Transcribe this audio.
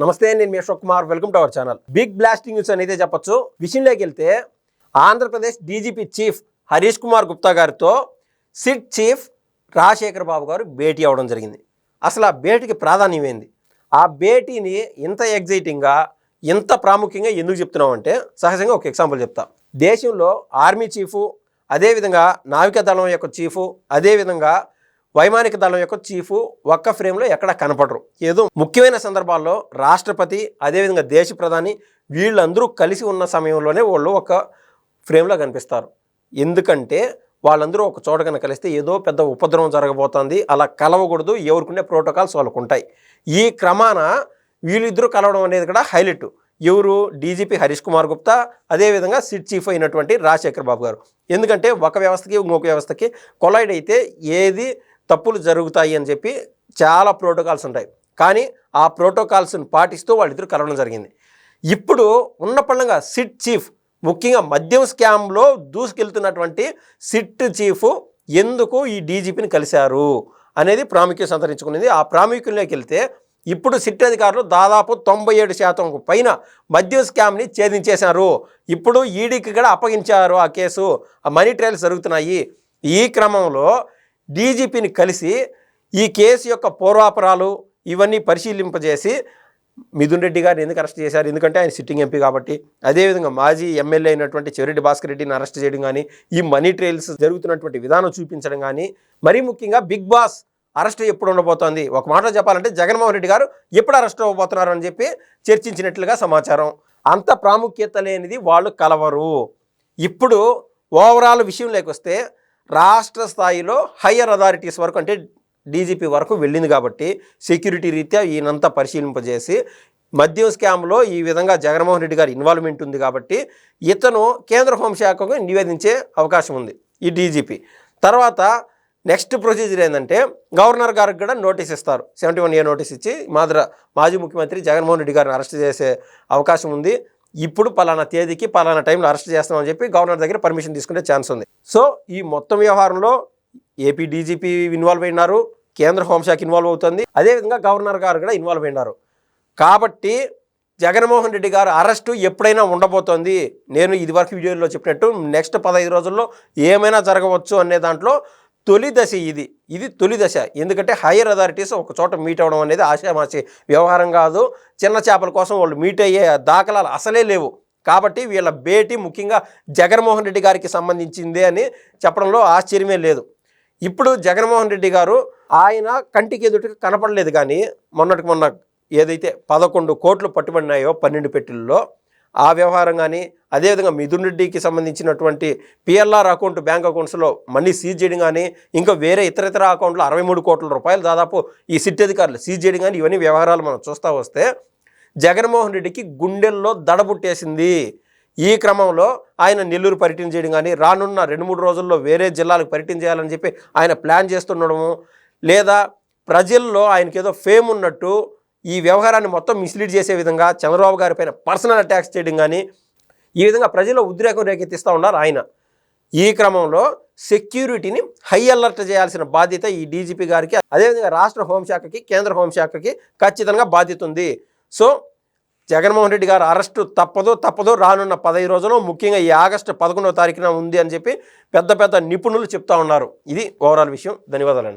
నమస్తే నేను మీ Ashok Kumar. Welcome to our channel. Big blasting news అనేది చెప్పొచ్చు. విషయంలోకి వెళ్తే ఆంధ్రప్రదేశ్ డీజీపీ చీఫ్ హరీష్ కుమార్ గుప్తా గారితో సిట్ చీఫ్ రాజశేఖర్ బాబు గారు భేటీ అవ్వడం జరిగింది. అసలు ఆ భేటీకి ప్రాధాన్యం ఏంది? ఆ భేటీని ఇంత ఎగ్జైటింగ్గా ఇంత ప్రాముఖ్యంగా ఎందుకు చెప్తున్నామంటే సహజంగా ఒక ఎగ్జాంపుల్ చెప్తా. దేశంలో ఆర్మీ చీఫు అదేవిధంగా నావికా దళం యొక్క చీఫు అదేవిధంగా వైమానిక దళం యొక్క చీఫ్ ఒక్క ఫ్రేమ్లో ఎక్కడ కనపడరు. ఏదో ముఖ్యమైన సందర్భాల్లో రాష్ట్రపతి అదేవిధంగా దేశ ప్రధాని వీళ్ళందరూ కలిసి ఉన్న సమయంలోనే వాళ్ళు ఒక ఫ్రేమ్లో కనిపిస్తారు. ఎందుకంటే వాళ్ళందరూ ఒక చోట కనుక కలిస్తే ఏదో పెద్ద ఉపద్రవం జరగబోతోంది అలా కలవకూడదు ఎవరికుండే ప్రోటోకాల్స్ వాళ్ళకుంటాయి ఈ క్రమాన వీళ్ళిద్దరూ కలవడం అనేది కూడా హైలైట్. ఎవరు? డీజీపీ హరీష్ కుమార్ గుప్తా అదేవిధంగా సిట్ చీఫ్ అయినటువంటి రాజశేఖర్ బాబు గారు. ఎందుకంటే ఒక వ్యవస్థకి ఇంకొక వ్యవస్థకి కొలైడ్ అయితే ఏది తప్పులు జరుగుతాయి అని చెప్పి చాలా ప్రోటోకాల్స్ ఉంటాయి. కానీ ఆ ప్రోటోకాల్స్ని పాటిస్తూ వాళ్ళిద్దరు కలవడం జరిగింది. ఇప్పుడు ఉన్న పండుగ సిట్ చీఫ్ ముఖ్యంగా మద్యం స్కామ్లో దూసుకెళ్తున్నటువంటి సిట్ చీఫ్ ఎందుకు ఈ డీజీపీని కలిశారు అనేది ప్రాముఖ్యం సంతరించుకునేది. ఆ ప్రాముఖ్యంలోకి వెళ్తే ఇప్పుడు సిట్ అధికారులు దాదాపు తొంభై ఏడు శాతం పైన మద్యం స్కామ్ని ఛేదించేశారు. ఇప్పుడు ఈడీకి కూడా అప్పగించారు ఆ కేసు. ఆ మనీ ట్రయల్స్ జరుగుతున్నాయి. ఈ క్రమంలో డీజీపీని కలిసి ఈ కేసు యొక్క పూర్వాపరాలు ఇవన్నీ పరిశీలింపజేసి మిథున్ రెడ్డి గారిని ఎందుకు అరెస్ట్ చేశారు? ఎందుకంటే ఆయన సిట్టింగ్ ఎంపీ కాబట్టి. అదేవిధంగా మాజీ ఎమ్మెల్యే అయినటువంటి చెవిరెడ్డి భాస్కర్ రెడ్డిని అరెస్ట్ చేయడం కానీ ఈ మనీ ట్రయల్స్ జరుగుతున్నటువంటి విధానం చూపించడం కానీ మరీ ముఖ్యంగా బిగ్ బాస్ అరెస్ట్ ఎప్పుడు ఉండబోతోంది? ఒక మాటలో చెప్పాలంటే జగన్మోహన్ రెడ్డి గారు ఎప్పుడు అరెస్ట్ అవ్వబోతున్నారు అని చెప్పి చర్చించినట్లుగా సమాచారం. అంత ప్రాముఖ్యత లేనిది వాళ్ళు కలవరు. ఇప్పుడు ఓవరాల్ విషయంలోకి వస్తే రాష్ట్ర స్థాయిలో హయ్యర్ అథారిటీస్ వరకు అంటే డీజీపీ వరకు వెళ్ళింది కాబట్టి సెక్యూరిటీ రీత్యా ఈయనంతా పరిశీలింపజేసి మద్యం స్కామ్లో ఈ విధంగా జగన్మోహన్ రెడ్డి గారి ఇన్వాల్వ్మెంట్ ఉంది కాబట్టి ఇతను కేంద్ర హోంశాఖకు నివేదించే అవకాశం ఉంది ఈ డీజీపీ. తర్వాత నెక్స్ట్ ప్రొసీజర్ ఏంటంటే గవర్నర్ గారికి కూడా నోటీస్ ఇస్తారు. సెవెంటీ వన్ ఏ నోటీస్ ఇచ్చి మాదిర మాజీ ముఖ్యమంత్రి జగన్మోహన్ రెడ్డి గారిని అరెస్ట్ చేసే అవకాశం ఉంది. ఇప్పుడు పలానా తేదీకి పలానా టైంలో అరెస్ట్ చేస్తామని చెప్పి గవర్నర్ దగ్గర పర్మిషన్ తీసుకునే ఛాన్స్ ఉంది. సో ఈ మొత్తం వ్యవహారంలో ఏపీ డీజీపీ ఇన్వాల్వ్ అయినారు కేంద్ర హోంశాఖ ఇన్వాల్వ్ అవుతుంది. అదేవిధంగా గవర్నర్ గారు కూడా ఇన్వాల్వ్ అయినారు. కాబట్టి జగన్మోహన్ రెడ్డి గారు అరెస్టు ఎప్పుడైనా ఉండబోతోంది. నేను ఇదివరకు వీడియోలో చెప్పినట్టు నెక్స్ట్ పదహైదు రోజుల్లో ఏమైనా జరగవచ్చు అనే దాంట్లో తొలి దశ ఇది. ఇది తొలి దశ. ఎందుకంటే హైయర్ అథారిటీస్ ఒక చోట మీట్ అవ్వడం అనేది ఆశామాసి వ్యవహారం కాదు. చిన్న చేపల కోసం వాళ్ళు మీట్ అయ్యే దాఖలాలు అసలే లేవు. కాబట్టి వీళ్ళ భేటీ ముఖ్యంగా జగన్మోహన్ రెడ్డి గారికి సంబంధించిందే అని చెప్పడంలో ఆశ్చర్యమే లేదు. ఇప్పుడు జగన్మోహన్ రెడ్డి గారు ఆయన కంటికి ఎదుటికి కనపడలేదు కానీ మొన్నటికి మొన్న ఏదైతే పదకొండు కోట్లు పట్టుబడినాయో పన్నెండు పెట్టెల్లో ఆ వ్యవహారం కానీ అదేవిధంగా మిథున్ రెడ్డికి సంబంధించినటువంటి పిఎల్ఆర్ అకౌంట్ బ్యాంక్ అకౌంట్స్లో మనీ సీజ్ చేయడం కానీ ఇంకా వేరే ఇతర ఇతర అకౌంట్లో అరవై మూడు కోట్ల రూపాయలు దాదాపు ఈ సిట్ అధికారులు సీజ్ చేయడం కానీ ఇవన్నీ వ్యవహారాలు మనం చూస్తూ వస్తే జగన్మోహన్ రెడ్డికి గుండెల్లో దడబుట్టేసింది. ఈ క్రమంలో ఆయన నెల్లూరు పర్యటన చేయడం కానీ రానున్న రెండు మూడు రోజుల్లో వేరే జిల్లాలకు పర్యటన చేయాలని చెప్పి ఆయన ప్లాన్ చేస్తుండడము లేదా ప్రజల్లో ఆయనకి ఏదో ఫేమ్ ఉన్నట్టు ఈ వ్యవహారాన్ని మొత్తం మిస్లీడ్ చేసే విధంగా చంద్రబాబు గారి పైన పర్సనల్ అటాక్స్ చేయడం కానీ ఈ విధంగా ప్రజల్లో ఉద్రేకం రేకెత్తిస్తూ ఉన్నారు ఆయన. ఈ క్రమంలో సెక్యూరిటీని హై అలర్ట్ చేయాల్సిన బాధ్యత ఈ డీజీపీ గారికి అదేవిధంగా రాష్ట్ర హోంశాఖకి కేంద్ర హోంశాఖకి ఖచ్చితంగా బాధ్యత ఉంది. సో జగన్మోహన్ రెడ్డి గారు అరెస్టు తప్పదు తప్పదు రానున్న పదహైదు రోజుల్లో ముఖ్యంగా ఈ ఆగస్టు పదకొండవ తారీఖున ఉంది అని చెప్పి పెద్ద పెద్ద నిపుణులు చెప్తా ఉన్నారు. ఇది ఓవరాల్ విషయం. ధన్యవాదాలండి.